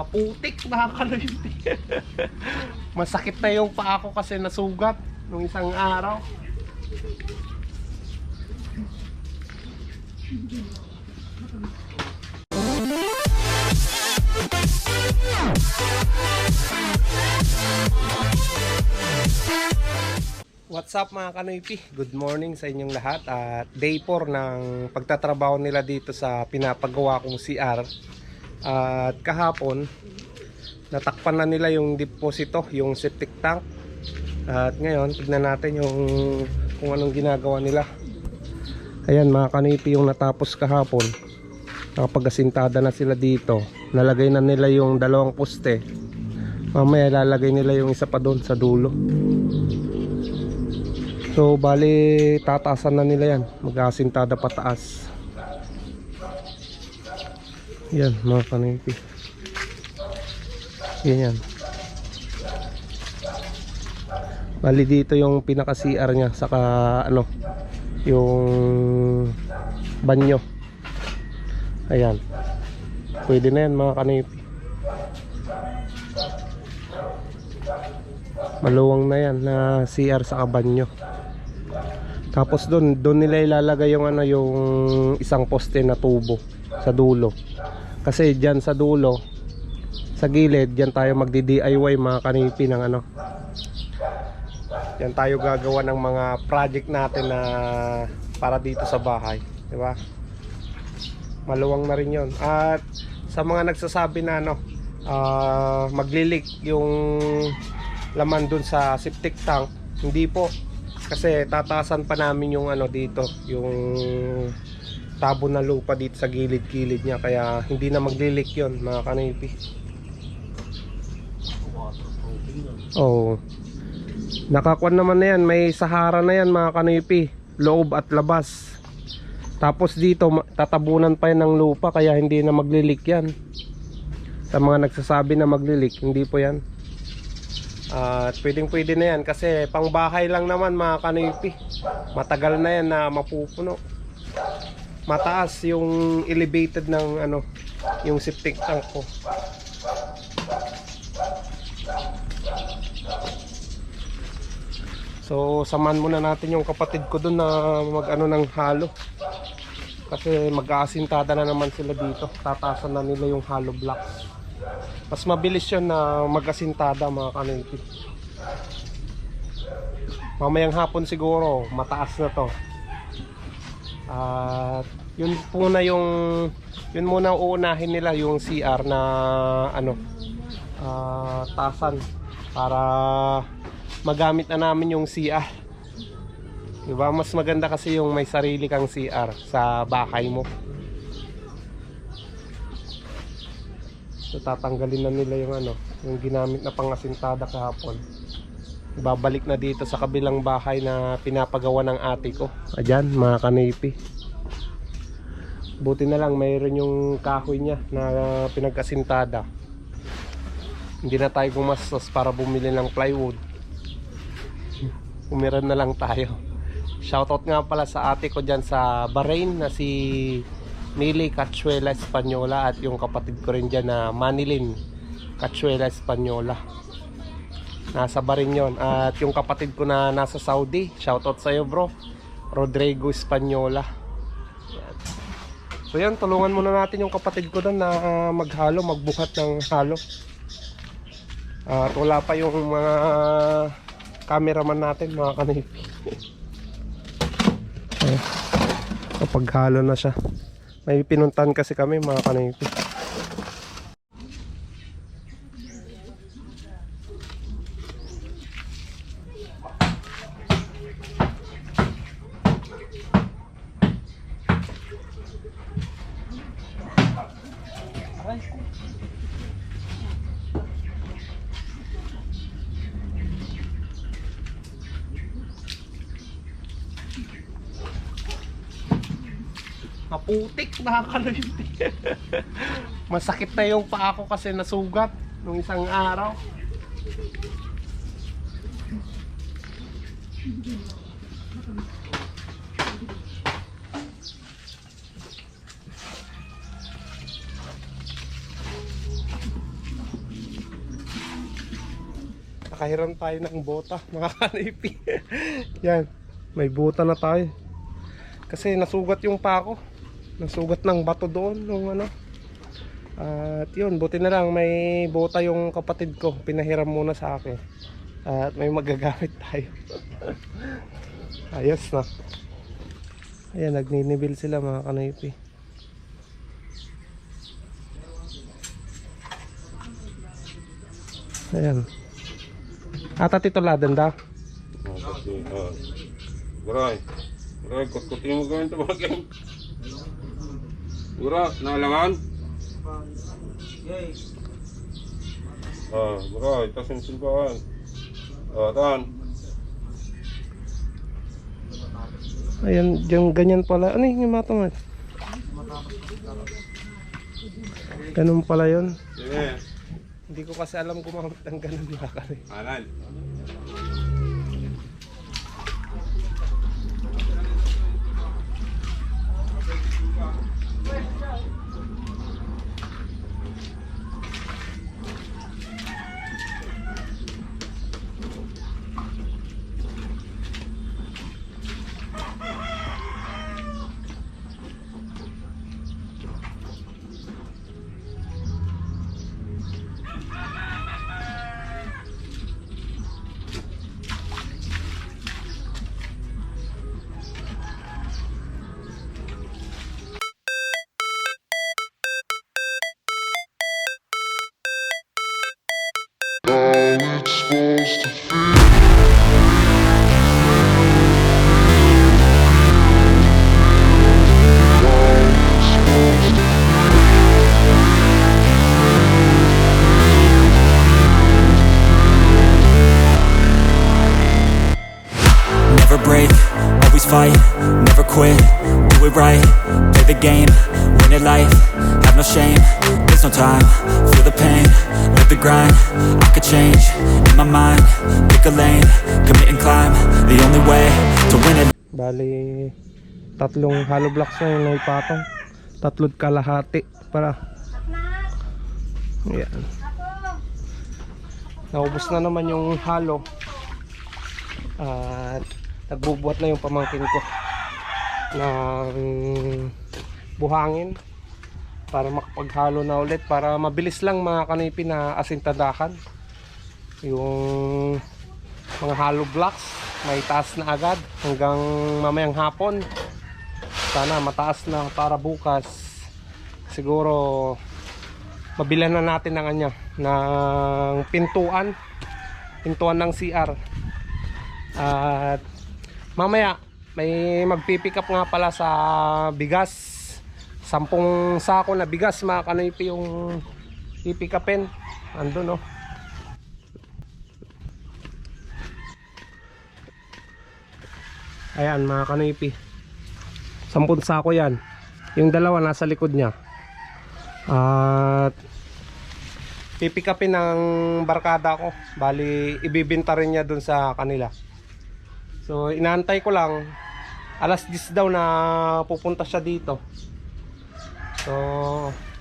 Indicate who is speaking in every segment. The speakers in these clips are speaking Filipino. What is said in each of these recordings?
Speaker 1: Maputik, nakakalimti. Masakit na yung paa ko kasi nasugat nung isang araw. What's up mga kanoypi? Good morning sa inyong lahat at day 4 ng pagtatrabaho nila dito sa pinapagawa kong CR at kahapon natakpan na nila yung deposito, yung septic tank. At ngayon tignan natin yung kung anong ginagawa nila. Ayan mga kanoypi yung natapos kahapon. Nakapagasintada na sila dito. Nalagay na nila yung dalawang poste. Mamaya lalagay nila yung isa pa doon sa dulo. So bali tataasan na nila yan. Mag-asintada pataas Yan mga kanipi Yan yan. Bali dito yung pinaka CR nya Saka ano Yung Banyo. Ayan. Pwede na yan mga kanipi Maluwang na yan na CR sa banyo. Tapos doon, doon nila ilalagay yung ano yung isang poste na tubo sa dulo. Kasi diyan sa dulo sa gilid, diyan tayo magdi-DIY mga kanipi ng ano. Diyan tayo gagawa ng mga project natin na para dito sa bahay, di ba? Maluwang na rin 'yon. At sa mga nagsasabi na ano, ah, maglilik yung laman dun sa septic tank, hindi po kasi tatasan pa namin yung ano dito yung tabo na lupa dito sa gilid-gilid niya kaya hindi na maglilik yon mga kanipi oh nakakuan naman na yan may sahara na yan mga kanipi loob at labas. Tapos dito tatabunan pa yan ng lupa kaya hindi na maglilik yan. Sa mga nagsasabi na maglilik hindi po yan. At pwedeng pwede na yan kasi pang bahay lang naman mga kanipi. Matagal na yan na mapupuno. Mataas yung elevated ng ano, yung septic tank ko. So samahan muna natin yung kapatid ko doon na mag ano ng halo. Kasi mag-aasintada na naman sila dito. Tatasan na nila yung hollow blocks. Mas mabilis yun na mag-asintada mga kanilpi. Mamayang hapon siguro, mataas na to. At yun po na yung yun muna uunahin nila yung CR na ano ah, tasan para magamit na namin yung CR. Diba? Mas maganda kasi yung may sarili kang CR sa bahay mo. Tatanggalin na nila yung ano, yung ginamit na pangasintada kahapon. Ibabalik na dito sa kabilang bahay na pinapagawa ng ate ko. Ayan, mga kanipi. Buti na lang mayroon yung kahoy niya na pinagkasintada. Hindi na tayo gumastos para bumili ng plywood. Umiran na lang tayo. Shoutout nga pala sa ate ko dyan sa Bahrain na si Mili Cachuela Espanyola at yung kapatid ko rin dyan na Manilin Cachuela Espanyola. Nasa Bahrain yon At yung kapatid ko na nasa Saudi, shoutout sa iyo bro. Rodrigo Espanyola. So yan, tulungan muna natin yung kapatid ko doon na ah, maghalo, magbuhat ng halo. At wala pa yung mga cameraman natin, mga kanipi. Ayan. Kapag halo na siya. May pinuntan kasi kami mga kanipi. Nakakalimti. Masakit na yung paa ko kasi nasugat nung isang araw. nakahiram tayo ng bota, mga kanipi. Yan, may bota na tayo. Kasi nasugat yung pako. Nasugat ng bato doon nung ano. At yun, buti na lang may bota yung kapatid ko. Pinahiram muna sa akin. At may magagamit tayo. Ayos na. Ayan, nagninibil sila mga kanipi. Ayan. Ata tituladan.
Speaker 2: Oh, Guray. Guray, kut-kutin mo gawin ito bagay. Gura, nalangan? Ah, guray, tas yung silbahan. Ah, tan.
Speaker 1: Ayan, yung ganyan pala. Ano yung matang Ganun pala yun.
Speaker 2: Sige.
Speaker 1: Hindi ko kasi alam gumamit ng ganun mga kare.
Speaker 2: Anan.
Speaker 3: Break, always fight, never quit, do it right, play the game, win it life, have no shame, there's no time, feel the pain, live the grind, I could change, in my mind, pick a lane, commit and climb, the only way to win it
Speaker 1: Bali, tatlong hollow blocks na yung naipatong. Tatlong kalahati para. Yan. Naubos na naman yung hollow. At nagbubuhat na yung pamangkin ko ng buhangin para makapaghalo na ulit para mabilis lang mga kanipi na asintadakan yung mga hollow blocks may taas na agad hanggang mamayang hapon. Sana mataas na para bukas. Siguro mabilan na natin ng anya ng pintuan. Pintuan ng CR at mamaya may magpipick up nga pala sa bigas sampung sako na bigas mga kanipi yung pipick upin andun no Ayan mga kanipi. Sampun sako yan. Yung dalawa nasa likod niya. At pipikapin ng barkada ko. Bali ibibinta rin niya dun sa kanila. So inaantay ko lang. Alas 10 daw na pupunta siya dito. So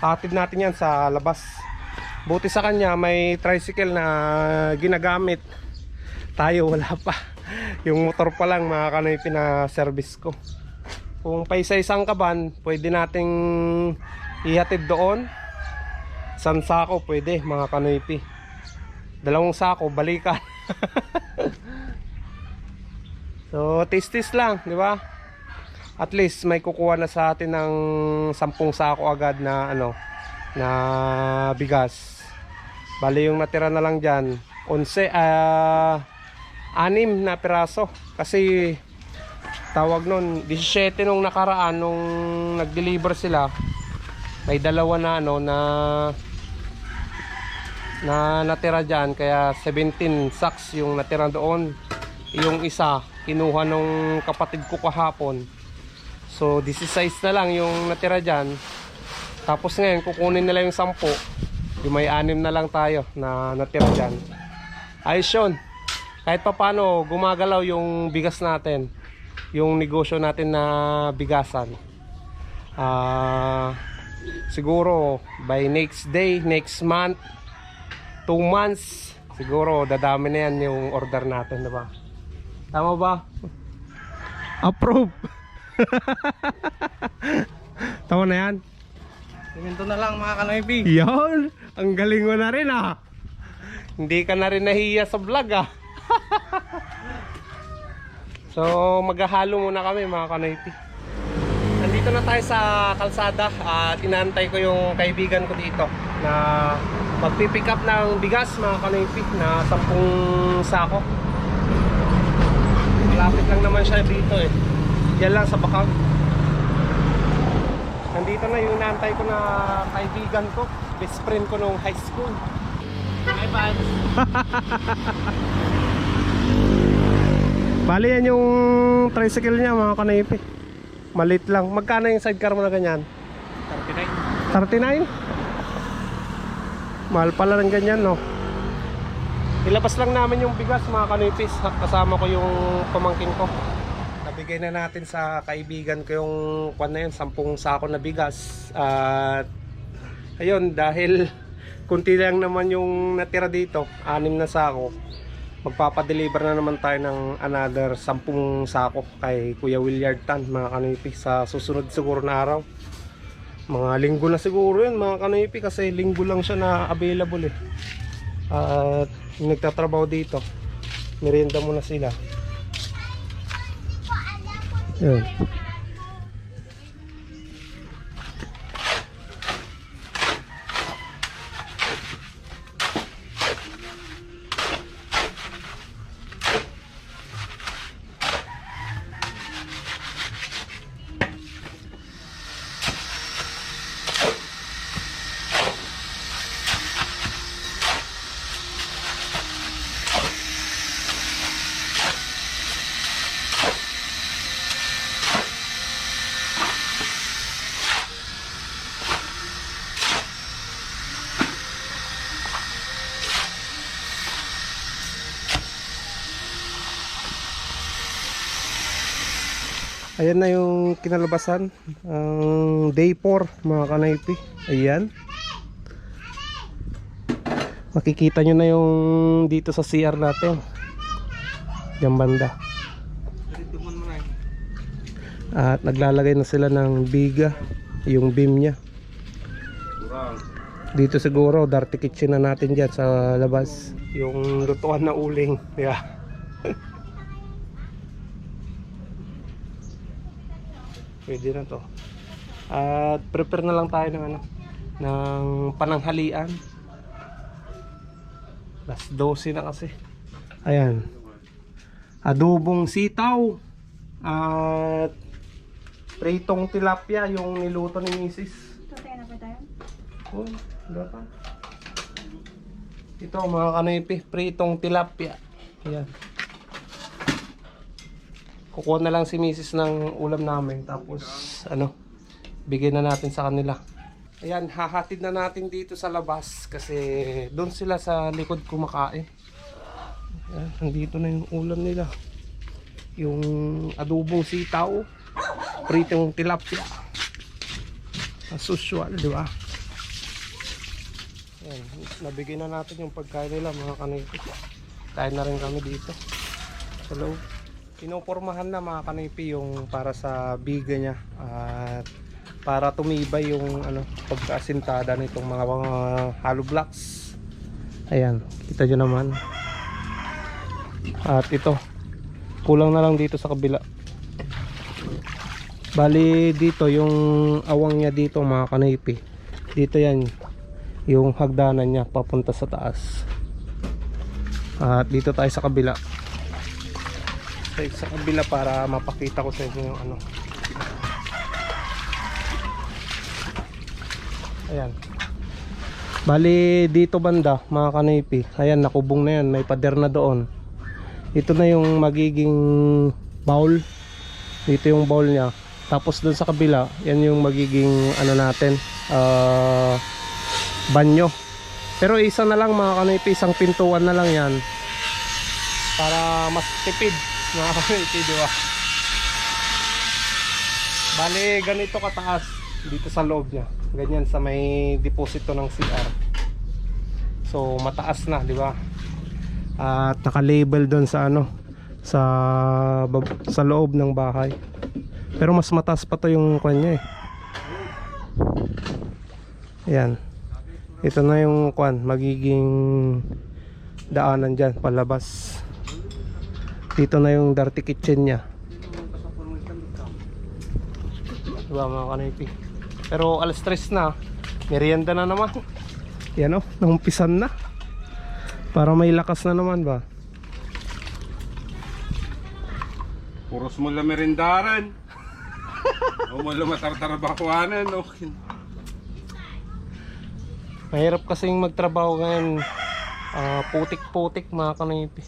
Speaker 1: hatid natin yan sa labas. Buti sa kanya may tricycle na ginagamit. Tayo wala pa. Yung motor pa lang mga kanay pina-service ko. Kung pa isa-isang kaban, pwede nating ihatid doon. San sako pwede mga kanoypi. Dalawang sako, balikan. so, tis-tis lang, di ba? At least may kukuha na sa atin ng sampung sako agad na ano na bigas. Bali yung natira na lang diyan, 11 ah anim na piraso kasi tawag nun 17 nung nakaraan nung nag-deliver sila may dalawa na ano na na natira dyan kaya 17 sacks yung natira doon yung isa kinuha nung kapatid ko kahapon. So 16 na lang yung natira dyan. Tapos ngayon kukunin nila yung 10 yung may anim na lang tayo na natira dyan. Ayos yun. Kahit pa paano gumagalaw yung bigas natin. Yung negosyo natin na bigasan. Ah siguro by next day next month 2 months Siguro dadami na yan yung order natin, di ba? Tama ba? Approve! Tama na yan?
Speaker 4: Siminto na lang mga kanoypi.
Speaker 1: Yan! Ang galing mo na rin ah! Hindi ka na rin nahiya sa vlog ah! so maghahalo muna kami mga kanoypi. Nandito na tayo sa kalsada at inaantay ko yung kaibigan ko dito na magpipick up ng bigas mga kanoypi na 10 sako. Malapit lang naman siya dito eh. Yan lang sa Bakag. Nandito na yung inaantay ko na kaibigan ko, best friend ko nung high school.
Speaker 4: Hi, Pads.
Speaker 1: Bali yan yung tricycle niya mga kanaypi. Malit lang. Magkano yung sidecar mo na ganyan?
Speaker 4: 39.
Speaker 1: 39? Mahal pala ng ganyan no. Ilabas lang namin yung bigas mga kanipis. Kasama ko yung pamangkin ko. Nabigay na natin sa kaibigan ko yung kwan na yun, 10 sako na bigas. At ayun, dahil kunti lang naman yung natira dito, anim na sako. Magpapadeliver na naman tayo ng another 10 sako kay Kuya Williard Tan mga kanipis sa susunod siguro na araw. Mga linggo na siguro yun mga kanipi kasi linggo lang siya na available eh. At nagtatrabaho dito, merienda muna sila. Yun. Ayan na yung kinalabasan. Ang day 4 mga kanaypi. Ayan. Makikita nyo na yung dito sa CR natin. Diyan banda. At naglalagay na sila ng biga. Yung beam.
Speaker 2: Kurang.
Speaker 1: Dito siguro, dirty kitchen na natin dyan sa labas. Yung lutuan na uling. Yeah. Pwede na to. At prepare na lang tayo ng ano, ng pananghalian. Last 12 na kasi. Ayan. Adobong sitaw. At pritong tilapia yung niluto ni Mrs.
Speaker 5: Tatay na pa tayo?
Speaker 1: Oh, wala pa. Ito mga kanipi, pritong tilapia. Ayan. Kukuha na lang si Mrs. ng ulam namin tapos ano, bigyan na natin sa kanila. Ayan, hahatid na natin dito sa labas kasi doon sila sa likod kumakain. Ayan, nandito na yung ulam nila. Yung adobong sitaw, pritong tilapia. As usual, di ba? Ayan, nabigay na natin yung pagkain nila mga kanipi. Kain na rin kami dito. Sa loob. Pinopormahan na mga kanipi yung para sa biga niya at para tumibay yung ano pagkaasintada nitong mga, mga hollow blocks. Ayan, kita nyo naman. At ito, kulang na lang dito sa kabila. Bali dito yung awang niya dito mga kanipi. Dito yan yung hagdanan niya papunta sa taas. At dito tayo sa kabila. Tayo sa kabila para mapakita ko sa inyo yung ano. Ayan. Bali dito banda mga kanipi. Ayan nakubong na yan. May pader na doon. Ito na yung magiging bowl. Dito yung bowl niya. Tapos doon sa kabila, yan yung magiging ano natin, ah banyo. Pero isa na lang mga kanipi, isang pintuan na lang yan. Para mas tipid mga kanipi, di ba? Bali, ganito kataas dito sa loob niya. Ganyan sa may deposito ng CR. So, mataas na, di ba? at naka-label doon sa ano sa sa loob ng bahay. Pero mas mataas pa to yung kanya eh. Ayan. Ito na yung kwan, magiging daanan dyan, palabas. Dito na yung dirty kitchen niya. Diba mga kanipi? Pero alas 3 na, merienda na naman. Yan o, naumpisan na. Para may lakas na naman ba?
Speaker 2: Puros mo lang merindaran. o mo lang matartarabakuanan. Okay.
Speaker 1: Mahirap kasing magtrabaho ngayon. Ah, putik-putik mga kanipi.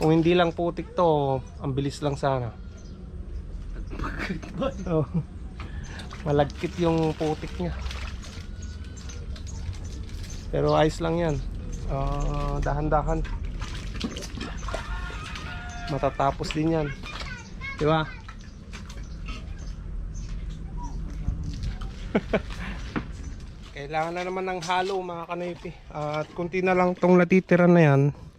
Speaker 1: Kung hindi lang putik to, ang bilis lang sana. oh. Malagkit yung putik niya. Pero ayos lang yan. Ah, dahan-dahan. Matatapos din yan. Di ba? Kailangan na naman ng halo mga kanipi. At kunti na lang tong natitira na yan.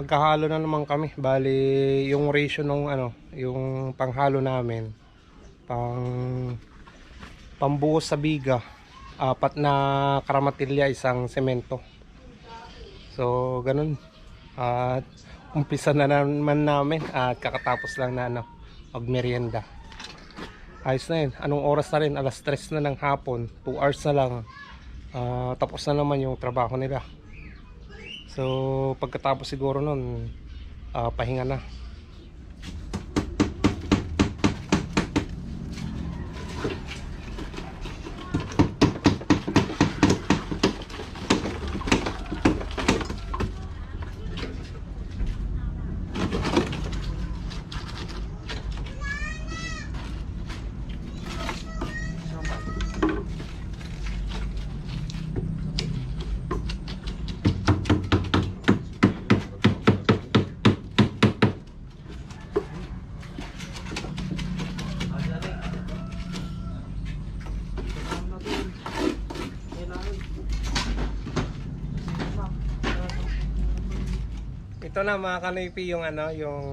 Speaker 1: Magkahalo na naman kami. Bali yung ratio nung ano, yung panghalo namin. Pang pambuhos sa biga. Apat na karamatilya isang semento. So ganun. At umpisa na naman namin at kakatapos lang na ano, magmerienda. Ayos na yun. Anong oras na rin? Alas 3 na ng hapon. 2 hours na lang. Ah, tapos na naman yung trabaho nila. So, pagkatapos siguro nun, ah, pahinga na. Ito na mga kanipi yung ano, yung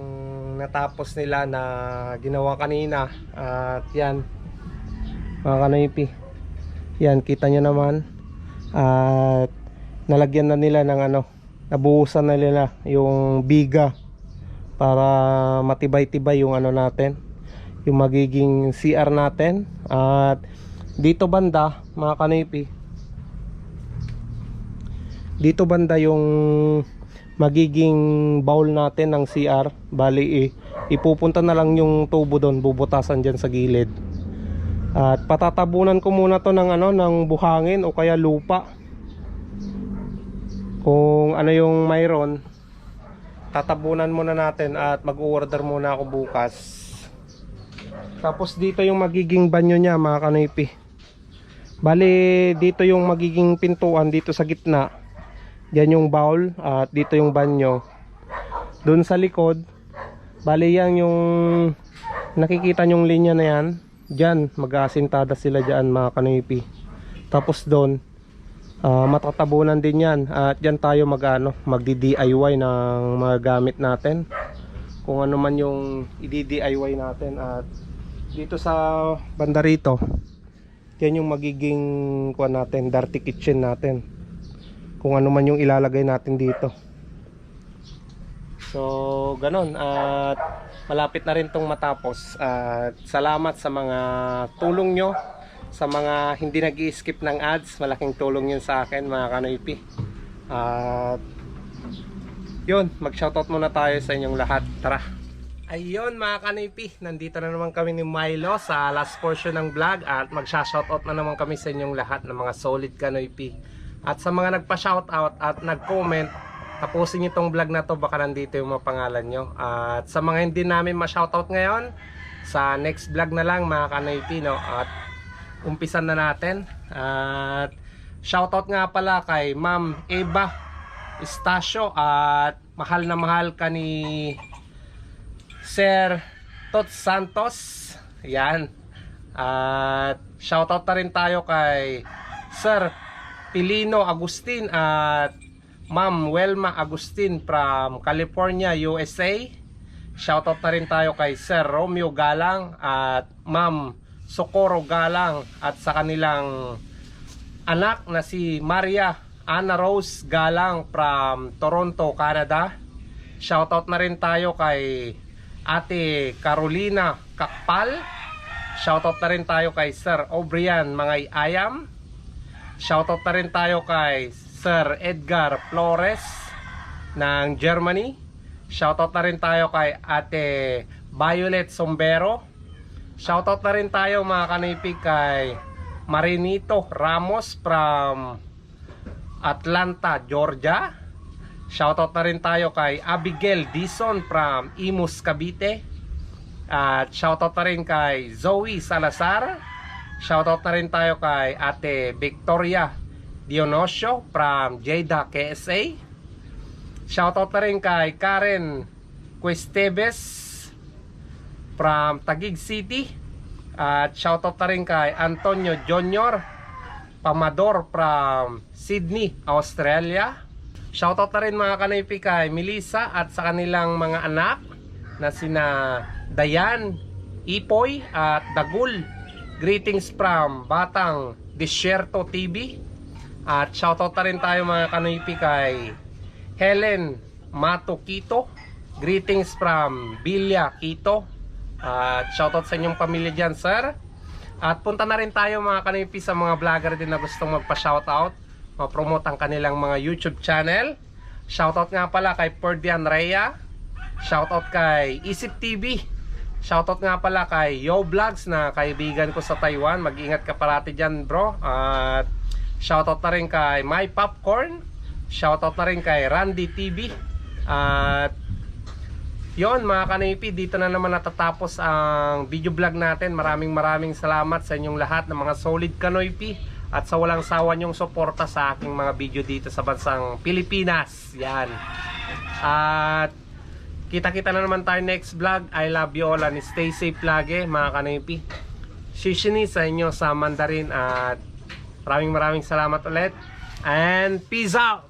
Speaker 1: natapos nila na ginawa kanina. At yan, mga kanipi. Yan, kita nyo naman. At nalagyan na nila ng ano, nabuhusan na nila yung biga para matibay-tibay yung ano natin yung magiging CR natin at dito banda mga kanipi dito banda yung magiging bowl natin ng CR bali eh, ipupunta na lang yung tubo doon bubutasan dyan sa gilid. At patatabunan ko muna to ng ano ng buhangin o kaya lupa. Kung ano yung mayroon tatabunan muna natin at mag-order muna ako bukas. Tapos dito yung magiging banyo niya mga kanipi bali dito yung magiging pintuan dito sa gitna yan yung bowl at dito yung banyo. Doon sa likod bali yan yung nakikita nyong linya na yan. Dyan mag-aasintada sila dyan mga kanipi tapos doon ah, matatabunan din yan. At dyan tayo mag ano, magdi-DIY ng mga gamit natin. Kung ano man yung i-DIY natin. At dito sa banda rito yan yung magiging kuha natin, dirty kitchen natin kung ano man yung ilalagay natin dito. So ganon at malapit na rin tong matapos. At salamat sa mga tulong nyo. Sa mga hindi nag skip ng ads malaking tulong yun sa akin mga kanoypi. At yun mag shoutout muna tayo sa inyong lahat. Tara. Ayun mga kanipi, nandito na naman kami ni Milo sa last portion ng vlog at magsha-shoutout na naman kami sa inyong lahat ng mga solid kanoypi. At sa mga nagpa-shoutout at nag-comment, tapusin niyo vlog na to baka nandito yung mga pangalan nyo. At sa mga hindi namin ma-shoutout ngayon, sa next vlog na lang mga kanoypi no. At umpisan na natin. At shoutout nga pala kay Ma'am Eva Estacio at mahal na mahal ka ni Sir Tot Santos. Yan. At shoutout na rin tayo kay Sir Pilino Agustin at Ma'am Welma Agustin from California, USA. Shoutout na rin tayo kay Sir Romeo Galang at Ma'am Socorro Galang at sa kanilang anak na si Maria Anna Rose Galang from Toronto, Canada. Shoutout na rin tayo kay Ate Carolina Kakpal. Shoutout na rin tayo kay Sir Obrian Mangay Ayam. Shoutout na rin tayo kay Sir Edgar Flores ng Germany. Shoutout na rin tayo kay Ate Violet Sombero. Shoutout na rin tayo mga kanipig kay Marinito Ramos from Atlanta, Georgia. Shoutout na rin tayo kay Abigail Dison from Imus, Cavite. At shoutout na rin kay Zoe Salazar. Shoutout na rin tayo kay Ate Victoria Dionosio from Jeddah, KSA. Shoutout na rin kay Karen Cuesteves from Taguig City. At shoutout na rin kay Antonio Junior Pamador from Sydney, Australia. Shoutout na rin mga kanaypi kay Melissa at sa kanilang mga anak na sina Dayan, Ipoy at Dagul. Greetings from Batang Desierto TV. At shoutout na rin tayo mga kanaypi kay Helen Mato Quito. Greetings from Bilya Quito. At shoutout sa inyong pamilya dyan, sir. At punta na rin tayo mga kanipi sa mga vlogger din na gustong magpa-shoutout. Ma-promote ang kanilang mga YouTube channel. Shoutout nga pala kay Perdian Rhea. Shoutout kay Isip TV. Shoutout nga pala kay Yo Vlogs na kaibigan ko sa Taiwan. Mag-ingat ka parati dyan bro. At shoutout na rin kay My Popcorn. Shoutout na rin kay Randy TV. At yon mga kanipi, dito na naman natatapos ang video vlog natin. Maraming maraming salamat sa inyong lahat ng mga solid kanoypi at sa walang sawa nyong suporta sa aking mga video dito sa bansang Pilipinas. Yan. At kita-kita na naman tayo next vlog. I love you all and stay safe lagi mga kanipi. Shishini sa inyo sa Mandarin at maraming maraming salamat ulit. And peace out!